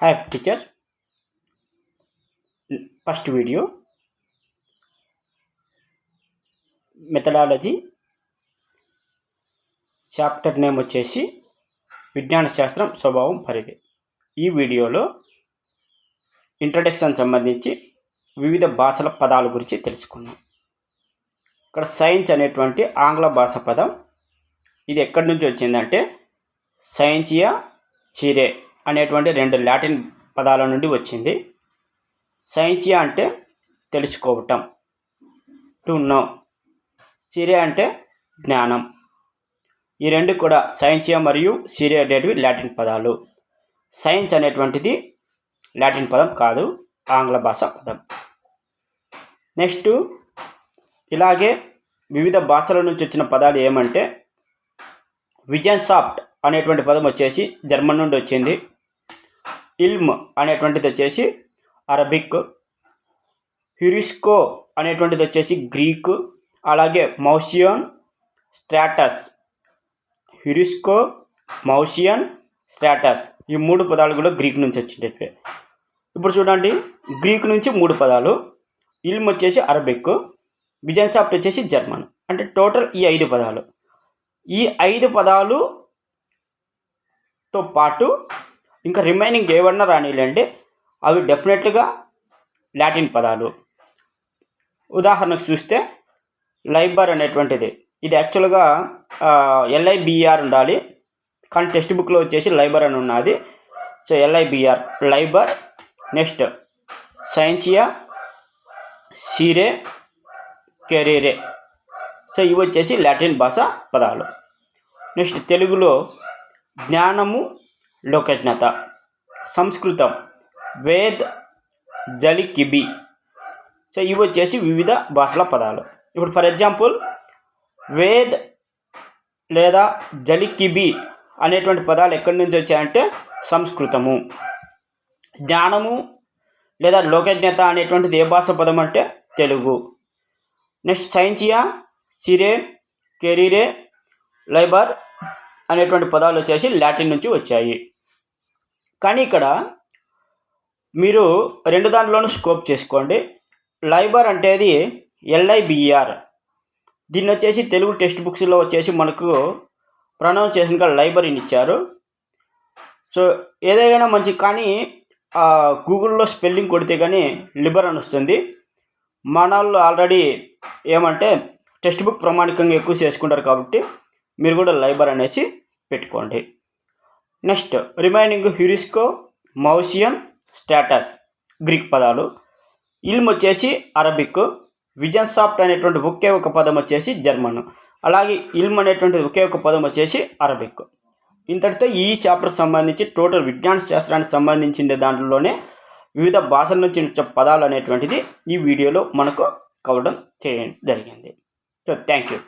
Hi teacher first video methodology chapter name వచ్చేసి విజ్ఞాన శాస్త్రం స్వభావం పరిధి. ఈ వీడియోలో ఇంట్రడక్షన్ సంబంధించి వివిధ భాషల పదాల గురించి తెలుసుకున్నాం ఇక్కడ సైన్స్ అనేటువంటి ఆంగ్ల భాష పదం. ఇది ఎక్కడి నుంచి వచ్చిందంటే సైన్సియా చిరే అనేటువంటి రెండు లాటిన్ పదాల నుండి వచ్చింది. సైన్సియా అంటే తెలుసుకోవటం టు నో. సిరియా అంటే జ్ఞానం. ఈ రెండు కూడా సైన్సియా మరియు సిరియా అనేటివి లాటిన్ పదాలు. సైన్స్ అనేటువంటిది లాటిన్ పదం కాదు ఆంగ్ల భాష పదం. నెక్స్ట్ ఇలాగే వివిధ భాషల నుంచి వచ్చిన పదాలు ఏమంటే విజన్ సాఫ్ట్ అనేటువంటి పదం వచ్చేసి జర్మన్ నుండి వచ్చింది. ఇల్మ్ అనేటువంటిది వచ్చేసి అరబిక్. హ్యూరిస్కో అనేటువంటిది వచ్చేసి గ్రీక్. అలాగే మౌసియన్ స్ట్రాటస్. హ్యూరిస్కో మౌసియన్ స్ట్రాటస్. ఈ మూడు పదాలు కూడా గ్రీక్ నుంచి వచ్చిండే ఇప్పుడు చూడండి గ్రీక్ నుంచి మూడు పదాలు. ఇల్మ్ వచ్చేసి అరబిక్. విజన్ సాఫ్ట్ వచ్చేసి జర్మన్. అంటే టోటల్ ఈ ఐదు పదాలు. ఈ ఐదు పదాలు తో పాటు ఇంకా రిమైనింగ్ ఏవన్నా రానిలేండి అవి డెఫినెట్గా లాటిన్ పదాలు. ఉదాహరణకు చూస్తే లైబర్ అనేటువంటిది. ఇది యాక్చువల్గా ఎల్ఐబిఆర్ ఉండాలి. కానీ టెక్స్ట్ బుక్లో వచ్చేసి లైబర్ అని ఉన్నది. సో ఎల్ఐబిఆర్ లైబర్ నెక్స్ట్ సైన్సియా సిరే కెరీరే. సో ఇవి వచ్చేసి లాటిన్ భాష పదాలు. నెక్స్ట్ తెలుగులో జ్ఞానము లోకజ్ఞత. సంస్కృతం. వేద్ జలికిబి. సో ఇవి వచ్చేసి వివిధ భాషల పదాలు. ఇప్పుడు ఫర్ ఎగ్జాంపుల్ వేద్ లేదా జలికిబి అనేటువంటి పదాలు ఎక్కడి నుంచి వచ్చాయంటే సంస్కృతము. జ్ఞానము లేదా లోకజ్ఞత అనేటువంటిది ఏ భాష పదం అంటే తెలుగు. నెక్స్ట్ సైన్సియా సిరే కెరీరే లైబర్ అనేటువంటి పదాలు వచ్చేసి లాటిన్ నుంచి వచ్చాయి. కానీ ఇక్కడ మీరు రెండు దాంట్లోనూ స్కోప్ చేసుకోండి. లైబర్ అంటే అది ఎల్ఐబిఆర్. దీన్ని వచ్చేసి తెలుగు టెక్స్ట్ బుక్స్లో వచ్చేసి మనకు ప్రొనౌన్సియేషన్గా లైబ్రరీని ఇచ్చారు. సో ఏదైనా మంచి కానీ గూగుల్లో స్పెల్లింగ్ కొడితే కానీ లిబర్ అని వస్తుంది. మన వాళ్ళు ఆల్రెడీ ఏమంటే టెక్స్ట్ బుక్ ప్రామాణికంగా ఎక్కువ చేసుకుంటారు కాబట్టి మీరు కూడా లైబర్ అనేసి పెట్టుకోండి. నెక్స్ట్ రిమైనింగ్ హ్యూరిస్కో మౌసియన్ స్టాటస్ గ్రీక్ పదాలు. ఇల్మ్ వచ్చేసి అరబిక్ విజన్ సాఫ్ట్ అనేటువంటి ఒకే ఒక పదం వచ్చేసి జర్మన్. అలాగే ఇల్మ్ అనేటువంటి ఒకే ఒక పదం వచ్చేసి అరబిక్. ఇంతటితో ఈ చాప్టర్ సంబంధించి టోటల్ విజ్ఞాన శాస్త్రానికి సంబంధించిన దాంట్లోనే వివిధ భాషల నుంచి పదాలు అనేటువంటిది ఈ వీడియోలో మనకు కవడం చేయడం జరిగింది. So thank you